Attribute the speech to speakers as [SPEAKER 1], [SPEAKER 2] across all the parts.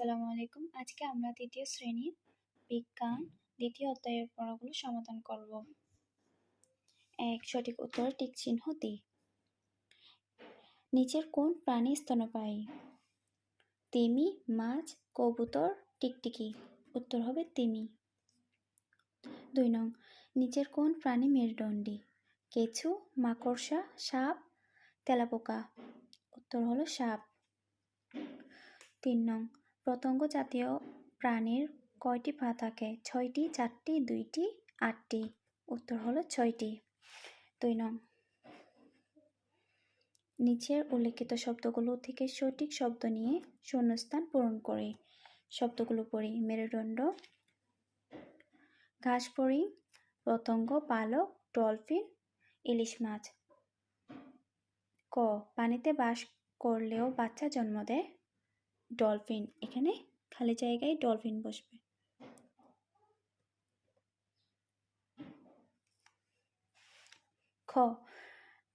[SPEAKER 1] আসসালামু আলাইকুম। আজকে আমরা তৃতীয় শ্রেণির বিজ্ঞান দ্বিতীয় অধ্যায়ের পড়াগুলো সমাধান করব। এক, সঠিক উত্তর, টিক চিহ্ন দি নিচের কোন প্রাণী স্তন্যপায়ী? তিমি, মাছ, কবুতর, টিকটিকি। উত্তর হবে তিমি। দুই নং, নিচের কোন প্রাণী মেরুদণ্ডী? কেঁচু, মাকড়সা, সাপ, তেলাপোকা। উত্তর হলো সাপ। তিন নং পতঙ্গ জাতীয় প্রাণীর কয়টি পা থাকে? ছয়টি, চারটি, দুইটি, আটটি। উত্তর হলো ছয়টি। দুই নং। নিচের উল্লেখিত শব্দগুলো থেকে সঠিক শব্দ নিয়ে শূন্যস্থান পূরণ করে। শব্দগুলো পড়ি মেরুদণ্ড, ঘাস পরি পতঙ্গ পালক, ডলফিন, ইলিশ মাছ। ক, পানিতে বাস করলেও বাচ্চা জন্ম দেয়। ডলফিন এখানে খালি জায়গায় ডলফিন বসবে। খ,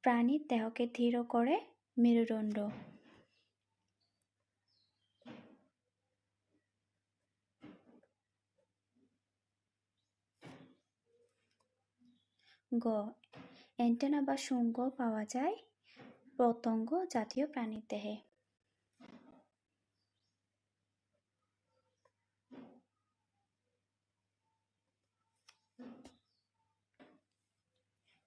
[SPEAKER 1] প্রাণীর দেহকে ধীর করে মেরুদণ্ড। গ, অ্যান্টেনা বা শুঙ্গ পাওয়া যায় পতঙ্গ জাতীয় প্রাণীর দেহে।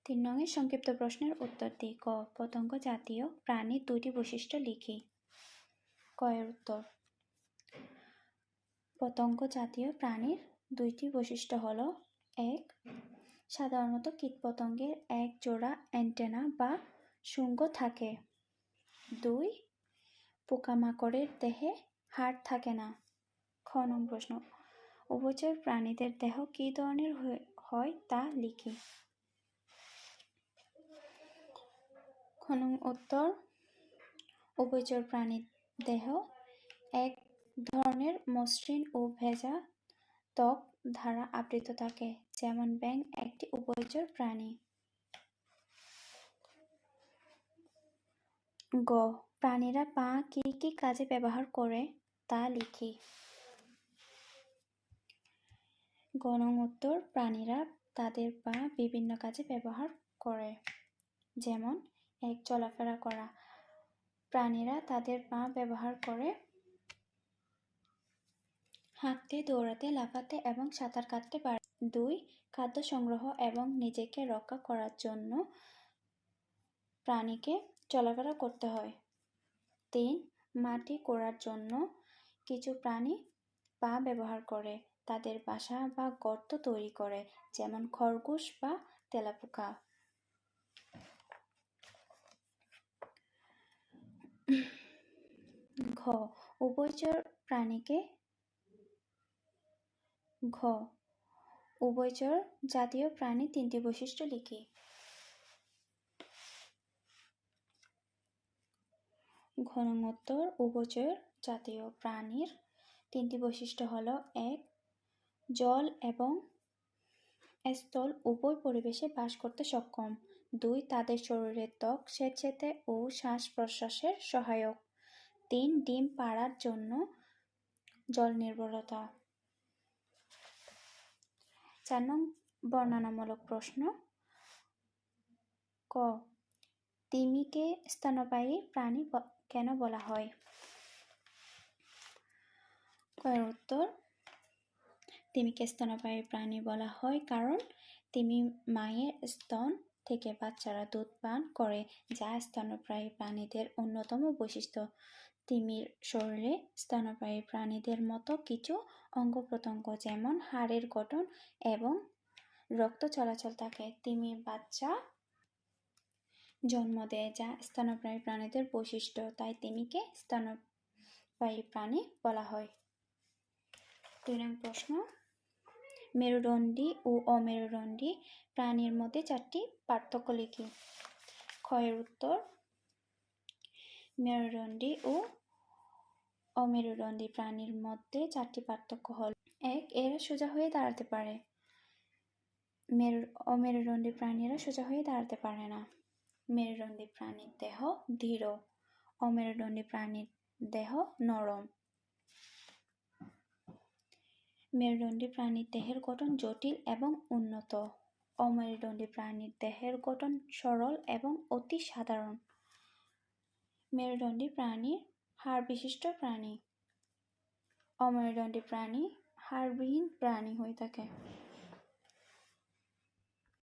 [SPEAKER 1] তিন নঙের সংক্ষিপ্ত প্রশ্নের উত্তর দিই। ক, পতঙ্গ জাতীয় প্রাণীর দুইটি বৈশিষ্ট্য লিখি। কয়ের উত্তর। পতঙ্গ জাতীয় প্রাণীর দুইটি বৈশিষ্ট্য হলো, এক, সাধারণত কীটপতঙ্গের এক জোড়া অ্যান্টেনা বা শুঙ্গ থাকে। দুই, পোকামাকড়ের দেহে হাড় থাকে না। খ নং প্রশ্ন। উভচর প্রাণীদের দেহ কী ধরনের হয় তা লিখি। খনং উত্তর উভচর প্রাণীর দেহ এক ধরনের মসৃণ ও ভেজা ত্বক দ্বারা আবৃত থাকে, যেমন ব্যাং একটি উভচর প্রাণী। গ, প্রাণীরা পা কি কি কাজে ব্যবহার করে তা লিখি। গণং উত্তর, প্রাণীরা তাদের পা বিভিন্ন কাজে ব্যবহার করে, যেমন এক চলাফেরা করা। প্রাণীরা তাদের পা ব্যবহার করে হাঁটতে, দৌড়াতে, লাফাতে এবং সাঁতার কাটতে পারে। দুই, খাদ্য সংগ্রহ এবং নিজেকে রক্ষা করার জন্য প্রাণীকে চলাফেরা করতে হয়। তিন, মাটি করার জন্য কিছু প্রাণী পা ব্যবহার করে। তাদের বাসা বা গর্ত তৈরি করে, যেমন খরগোশ বা তেলাপোকা। ঘ, উভয়চর প্রাণীকে ঘ, উভয়চর জাতীয় প্রাণী তিনটি বৈশিষ্ট্য লিখি। ঘনমোত্তর উভচর জাতীয় প্রাণীর তিনটি বৈশিষ্ট্য হল এক, জল এবং স্থল উভয় পরিবেশে বাস করতে সক্ষম। দুই, তাদের শরীরের ত্বক স্বেচ্ছেতে ও শ্বাস প্রশ্বাসের সহায়ক। তিন ডিম পাড়ার জন্য জল নির্ভরতা। চার নং বর্ণনামূলক প্রশ্ন। ক, তিমিকে স্তন্যপায়ী প্রাণী কেন বলা হয়? কয়ের উত্তর, তিমিকে স্তন্যপায়ী প্রাণী বলা হয় কারণ তিমি মায়ের স্তন থেকে বাচ্চারা দুধ পান করে, যা স্তন্যপায়ী প্রাণীদের অন্যতম বৈশিষ্ট্য। তিমির শরীরে স্তন্যপায়ী প্রাণীদের মতো কিছু অঙ্গ প্রত্যঙ্গ যেমন হাড়ের গঠন এবং রক্ত চলাচল থাকে। তিমির বাচ্চা জন্ম দেয় যা স্তন্যপায়ী প্রাণীদের বৈশিষ্ট্য, তাই তিমিকে স্তন্যপায়ী প্রাণী বলা হয়। দুই প্রশ্ন। মেরুদণ্ডী ও অমেরুদণ্ডী প্রাণীর মধ্যে চারটি পার্থক্য লিখি। ক্ষয়ের উত্তর, মেরুদণ্ডী ও অমেরুদণ্ডী প্রাণীর মধ্যে চারটি পার্থক্য হল এক, এরা সোজা হয়ে দাঁড়াতে পারে। মেরু, অমেরুদণ্ডী প্রাণীরা সোজা হয়ে দাঁড়াতে পারে না। মেরুদণ্ডী প্রাণীর দেহ দৃঢ়, অমেরুদণ্ডী প্রাণীর দেহ নরম। মেরুদণ্ডী প্রাণীর দেহের গঠন জটিল এবং উন্নত। অমেরুদণ্ডী প্রাণীর দেহের গঠন সরল এবং অতি সাধারণ। মেরুদণ্ডী প্রাণী হাড় বিশিষ্ট প্রাণী। অমেরুদণ্ডী প্রাণী হাড়বিহীন প্রাণী হয়ে থাকে।